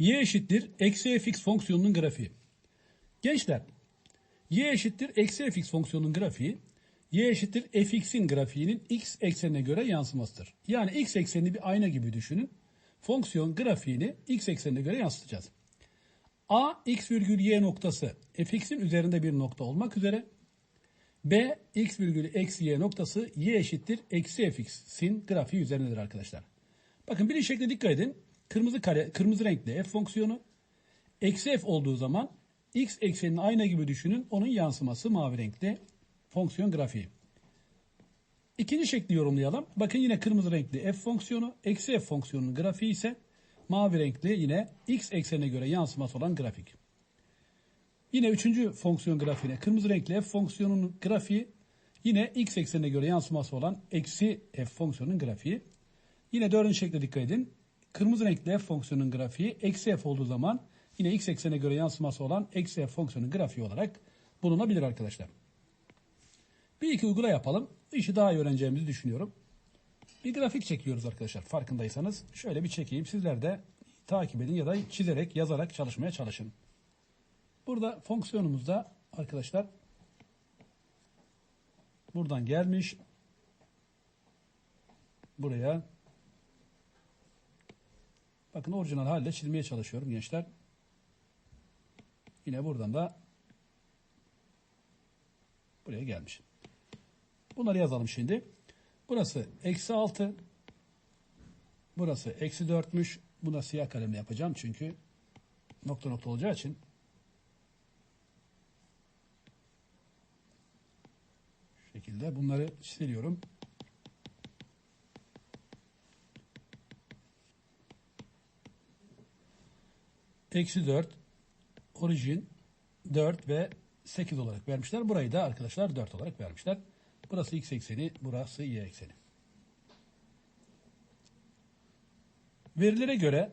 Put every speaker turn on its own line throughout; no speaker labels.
y eşittir eksi fx fonksiyonunun grafiği. Gençler, y eşittir eksi fx fonksiyonunun grafiği, y eşittir fx'in grafiğinin x eksenine göre yansımasıdır. Yani x eksenini bir ayna gibi düşünün. Fonksiyon grafiğini x eksenine göre yansıtacağız. A x virgül y noktası fx'in üzerinde bir nokta olmak üzere B x virgül eksi y noktası y eşittir eksi fx'in grafiği üzerindedir arkadaşlar. Bakın bir şekle dikkat edin. Kırmızı kare, kırmızı renkli f fonksiyonu. Eksi f olduğu zaman x eksenini ayna gibi düşünün. Onun yansıması mavi renkli fonksiyon grafiği. İkinci şekli yorumlayalım. Bakın yine kırmızı renkli f fonksiyonu. Eksi f fonksiyonunun grafiği ise mavi renkli yine x eksenine göre yansıması olan grafik. Yine üçüncü fonksiyon grafiğine kırmızı renkli f fonksiyonunun grafiği yine x eksenine göre yansıması olan eksi f fonksiyonunun grafiği. Yine dördüncü şekle dikkat edin. Kırmızı renkli f fonksiyonunun grafiği eksi f olduğu zaman yine x eksenine göre yansıması olan eksi f fonksiyonunun grafiği olarak bulunabilir arkadaşlar. Bir iki uygula yapalım. İşi daha iyi öğreneceğimizi düşünüyorum. Bir grafik çekiyoruz arkadaşlar farkındaysanız. Şöyle bir çekeyim. Sizler de takip edin ya da çizerek yazarak çalışmaya çalışın. Burada fonksiyonumuzda arkadaşlar buradan gelmiş buraya bakın orijinal halde çizmeye çalışıyorum gençler. Yine buradan da buraya gelmiş. Bunları yazalım şimdi. Burası eksi 6. Burası eksi 4'müş. Buna siyah kalemle yapacağım çünkü nokta nokta olacağı için Şu şekilde bunları siliyorum. Eksi 4 orijin 4 ve 8 olarak vermişler. Burayı da arkadaşlar 4 olarak vermişler. Burası x ekseni, burası y ekseni. Verilere göre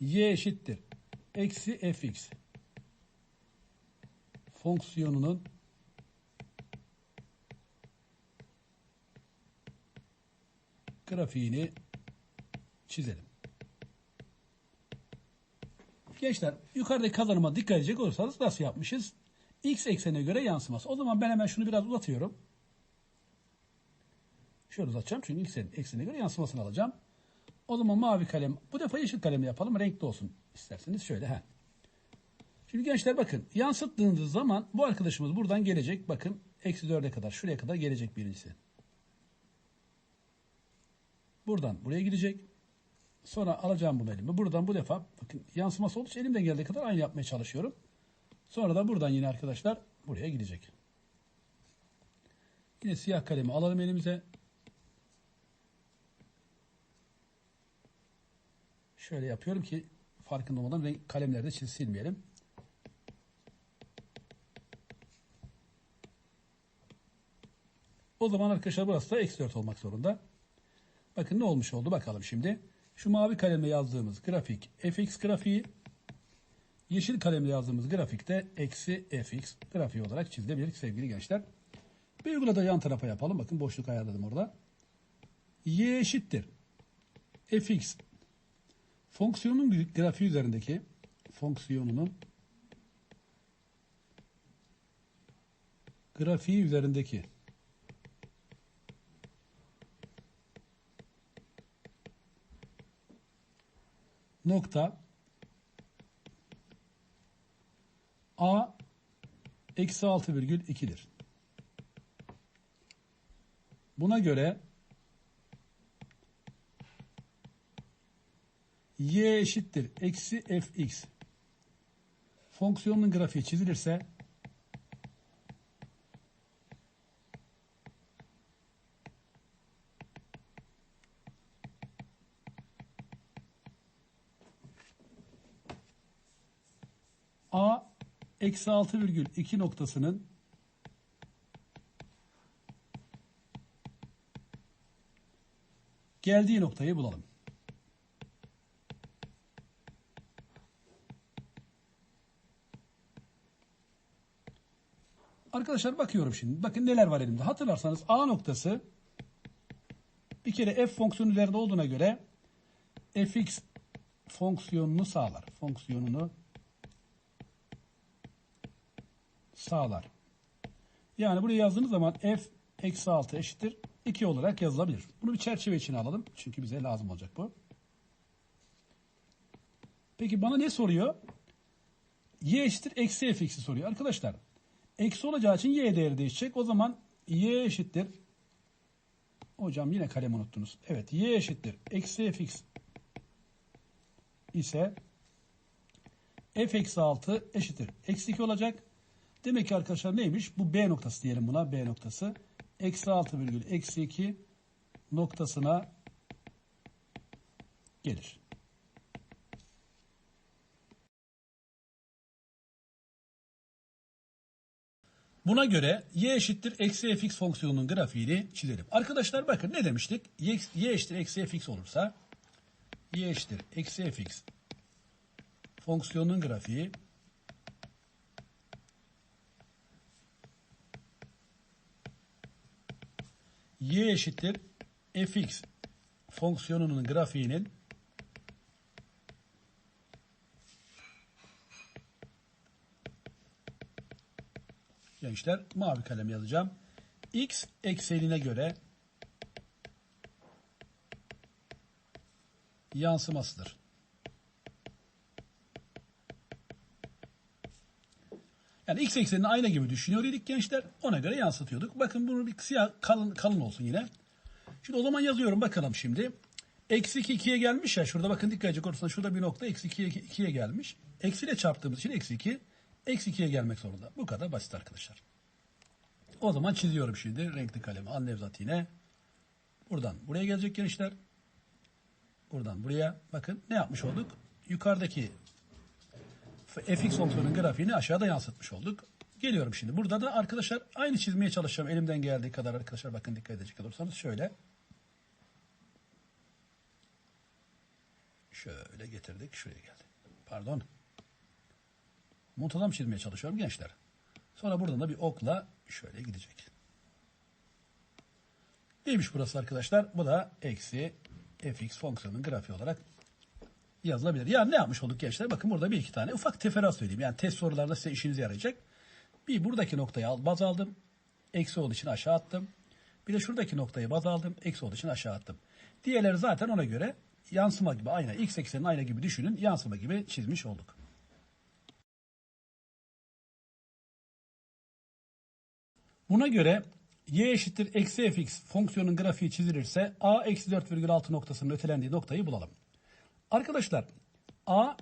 y eşittir eksi fx fonksiyonunun grafiğini çizelim. Gençler yukarıdaki kazanıma dikkat edecek olursanız nasıl yapmışız? X eksenine göre yansıması. O zaman ben hemen şunu biraz uzatıyorum. Şöyle uzatacağım çünkü X eksenine göre yansımasını alacağım. O zaman mavi kalem, bu defa yeşil kalemle yapalım. Renkli olsun isterseniz. Şöyle he. Şimdi gençler bakın yansıttığınız zaman bu arkadaşımız buradan gelecek. Bakın eksi 4'e kadar şuraya kadar gelecek birincisi. Buradan buraya gidecek. Sonra alacağım bunu elime. Buradan bu defa bakın yansıması olduğu için elimden geldiği kadar aynı yapmaya çalışıyorum. Sonra da buradan yine arkadaşlar buraya gidecek. Yine siyah kalemi alalım elimize. Şöyle yapıyorum ki farkında olmadan renk kalemlerde çiz silmeyelim. O zaman arkadaşlar burası da eksi 4 olmak zorunda. Bakın ne olmuş oldu bakalım şimdi. Şu mavi kalemle yazdığımız grafik fx grafiği, yeşil kalemle yazdığımız grafikte eksi fx grafiği olarak çizilebilir sevgili gençler. Bir uygulada yan tarafa yapalım. Bakın boşluk ayarladım orada. y eşittir fx fonksiyonun grafiği üzerindeki fonksiyonunun grafiği üzerindeki nokta. A eksi 6 virgül 2'dir. Buna göre y eşittir. Eksi fx fonksiyonun grafiği çizilirse A eksi 6 virgül 2 noktasının geldiği noktayı bulalım. Arkadaşlar bakıyorum şimdi. Bakın neler var elimde. Hatırlarsanız A noktası Bir kere f fonksiyonu üzerinde olduğuna göre fx fonksiyonunu sağlar. Fonksiyonunu sağlar. Yani buraya yazdığınız zaman f eksi 6 eşittir 2 olarak yazılabilir. Bunu bir çerçeve içine alalım. Çünkü bize lazım olacak bu. Peki bana ne soruyor? y eşittir eksi fx'i soruyor. Arkadaşlar eksi olacağı için y değeri değişecek. O zaman y eşittir hocam yine kalem unuttunuz. Evet y eşittir eksi fx ise f eksi 6 eşittir. Eksi 2 olacak. Demek ki arkadaşlar neymiş? Bu B noktası diyelim buna. B noktası. Eksi 6 virgül eksi 2 noktasına gelir. Buna göre y eşittir eksi fx fonksiyonunun grafiğini çizelim. Arkadaşlar bakın ne demiştik? y, eşittir eksi fx olursa y eşittir eksi fx fonksiyonun grafiği y eşittir fx fonksiyonunun grafiğinin gençler mavi kalem yazacağım. x eksenine göre yansımasıdır. Yani x eksenini ayna gibi düşünüyor idik gençler. Ona göre yansıtıyorduk. Bakın bunu bir siyah kalın, kalın olsun yine. Şimdi o zaman yazıyorum bakalım şimdi. Eksi 2 2'ye gelmiş ya. Şurada bakın dikkat edecek olursanız şurada bir nokta eksi 2'ye 2'ye gelmiş. Eksiyle çarptığımız için eksi 2. Eksi 2'ye gelmek zorunda. Bu kadar basit arkadaşlar. O zaman çiziyorum şimdi renkli kalemi. Al Nevzat yine. Buradan buraya gelecek gençler. Buradan buraya bakın ne yapmış olduk? Yukarıdaki fx fonksiyonun grafiğini aşağıda yansıtmış olduk. Geliyorum şimdi. Burada da arkadaşlar aynı çizmeye çalışacağım. Elimden geldiği kadar arkadaşlar bakın dikkat edecek olursanız şöyle. Şöyle getirdik. Şuraya geldi. Pardon. Muntazam çizmeye çalışıyorum gençler. Sonra buradan da bir okla şöyle gidecek. Neymiş burası arkadaşlar? Bu da eksi fx fonksiyonun grafiği olarak yazılabilir. Yani ne yapmış olduk gençler? Bakın burada bir iki tane ufak teferruat söyleyeyim. Yani test sorularda size işinize yarayacak. Bir buradaki noktayı baz aldım. Eksi olduğu için aşağı attım. Bir de şuradaki noktayı baz aldım. Eksi olduğu için aşağı attım. Diğerleri zaten ona göre yansıma gibi ayna, x eksenin ayna gibi düşünün. Yansıma gibi çizmiş olduk. Buna göre y eşittir eksi fx fonksiyonun grafiği çizilirse a eksi 4,6 noktasının ötelendiği noktayı bulalım. Arkadaşlar a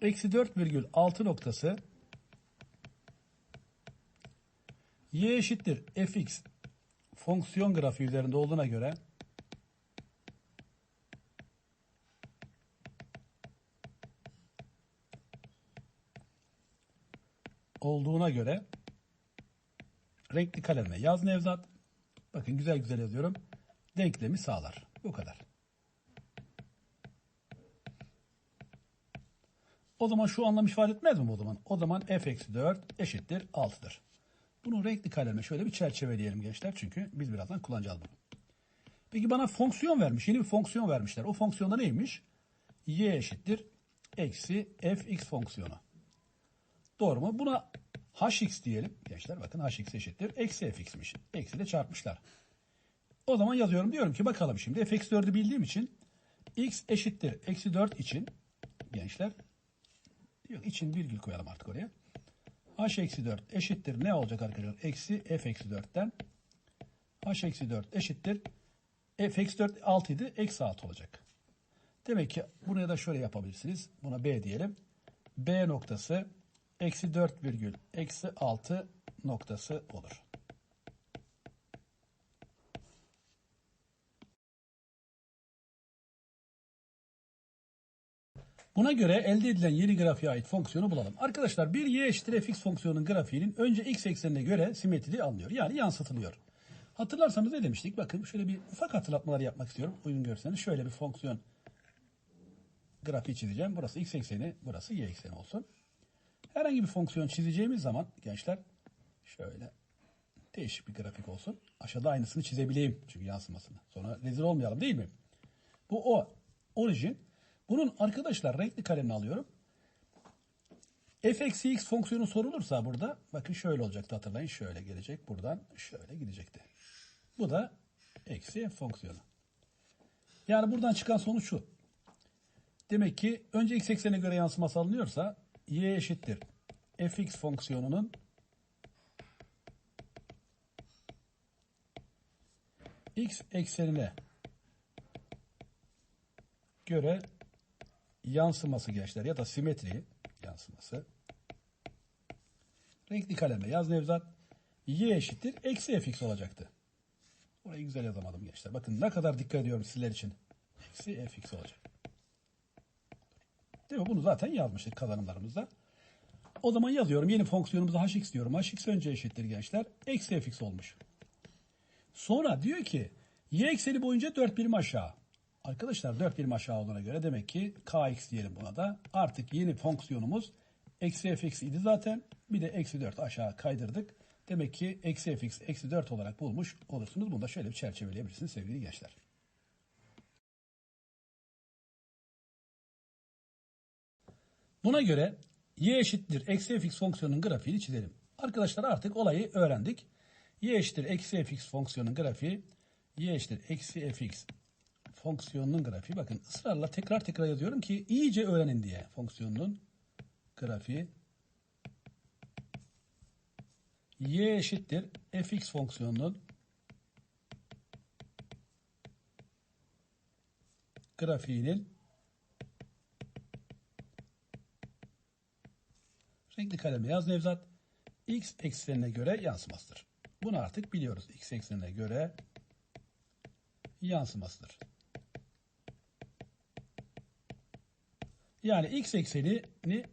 eksi 4,6 noktası y eşittir fx fonksiyon grafiği üzerinde olduğuna göre olduğuna göre renkli kalemle yaz Nevzat. Bakın güzel güzel yazıyorum. Denklemi sağlar. Bu kadar. O zaman şu anlam ifade etmez mi o zaman? O zaman f eksi 4 eşittir 6'dır. Bunu renkli kalemle şöyle bir çerçeveleyelim gençler. Çünkü biz birazdan kullanacağız bunu. Peki bana fonksiyon vermiş. Yeni bir fonksiyon vermişler. O fonksiyonda neymiş? y eşittir eksi fx fonksiyonu. Doğru mu? Buna hx diyelim. Gençler bakın hx eşittir. Eksi fx'miş. Eksi de çarpmışlar. O zaman yazıyorum. Diyorum ki bakalım şimdi. f eksi 4'ü bildiğim için x eşittir. Eksi 4 için gençler Yok için virgül koyalım artık oraya. h eksi 4 eşittir ne olacak arkadaşlar? Eksi f eksi 4'ten h eksi 4 eşittir f eksi 4 6 idi. Eksi 6 olacak. Demek ki buraya da şöyle yapabilirsiniz. Buna b diyelim. b noktası eksi 4 virgül eksi 6 noktası olur. Buna göre elde edilen yeni grafiğe ait fonksiyonu bulalım. Arkadaşlar bir y eşittir fx fonksiyonunun grafiğinin önce x eksenine göre simetrili alınıyor. Yani yansıtılıyor. Hatırlarsanız ne demiştik? Bakın şöyle bir ufak hatırlatmalar yapmak istiyorum. Uygun görseniz şöyle bir fonksiyon grafiği çizeceğim. Burası x ekseni, burası y ekseni olsun. Herhangi bir fonksiyon çizeceğimiz zaman gençler şöyle Değişik bir grafik olsun. Aşağıda aynısını çizebileyim. Çünkü yansımasını. Sonra rezil olmayalım değil mi? Bu o. Orijin. Bunun arkadaşlar renkli kalemini alıyorum. f eksi x fonksiyonu sorulursa burada bakın şöyle olacaktı hatırlayın. Şöyle gelecek. Buradan şöyle gidecekti. Bu da eksi f fonksiyonu. Yani buradan çıkan sonuç şu. Demek ki önce x eksenine göre yansıması alınıyorsa y eşittir fx fonksiyonunun x eksenine göre yansıması gençler ya da simetri yansıması. Renkli kaleme yaz Nevzat. Y eşittir eksi fx olacaktı. Orayı güzel yazamadım gençler. Bakın ne kadar dikkat ediyorum sizler için. Eksi fx olacak. Değil mi? Bunu zaten yazmıştık kazanımlarımızda. O zaman yazıyorum. Yeni fonksiyonumuza hx diyorum. hx önce eşittir gençler. Eksi fx olmuş. Sonra diyor ki y ekseni boyunca 4 birim aşağı. Arkadaşlar 4 birim aşağı olduğuna göre demek ki kx diyelim buna da. Artık yeni fonksiyonumuz eksi fx idi zaten. Bir de eksi 4 aşağı kaydırdık. Demek ki eksi fx eksi 4 olarak bulmuş olursunuz. Bunu da şöyle bir çerçeveleyebilirsiniz sevgili gençler. Buna göre y eşittir eksi fx fonksiyonun grafiğini çizelim. Arkadaşlar artık olayı öğrendik. y eşittir eksi fx fonksiyonun grafiği y eşittir eksi fx fonksiyonunun grafiği. Bakın ısrarla tekrar tekrar yazıyorum ki iyice öğrenin diye fonksiyonunun grafiği y eşittir fx fonksiyonunun grafiğinin renkli kaleme yaz Nevzat x eksenine göre yansımasıdır. Bunu artık biliyoruz. x eksenine göre yansımasıdır. Yani x eksenini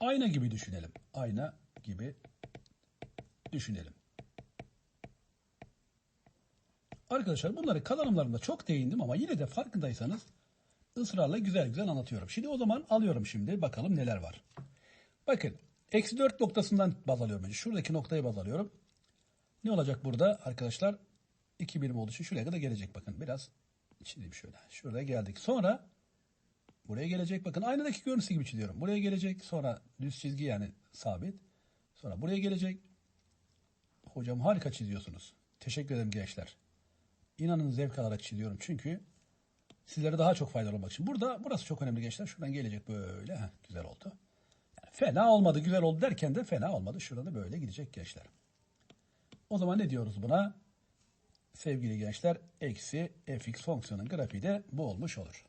ayna gibi düşünelim. Ayna gibi düşünelim. Arkadaşlar bunları kazanımlarımda çok değindim ama yine de farkındaysanız ısrarla güzel güzel anlatıyorum. Şimdi o zaman alıyorum şimdi bakalım neler var. Bakın eksi 4 noktasından baz alıyorum. önce. Şuradaki noktayı baz alıyorum. Ne olacak burada arkadaşlar? 2 birim olduğu şuraya kadar gelecek bakın. Biraz çizeyim şöyle. Şuraya geldik. Sonra buraya gelecek. Bakın aynadaki görüntüsü gibi çiziyorum. Buraya gelecek. Sonra düz çizgi yani sabit. Sonra buraya gelecek. Hocam harika çiziyorsunuz. Teşekkür ederim gençler. İnanın zevk alarak çiziyorum. Çünkü sizlere daha çok faydalı olmak için. Burada burası çok önemli gençler. Şuradan gelecek böyle. Heh, güzel oldu. Yani fena olmadı, güzel oldu derken de fena olmadı. Şurada böyle gidecek gençler. O zaman ne diyoruz buna? Sevgili gençler, eksi fx fonksiyonun grafiği de bu olmuş olur.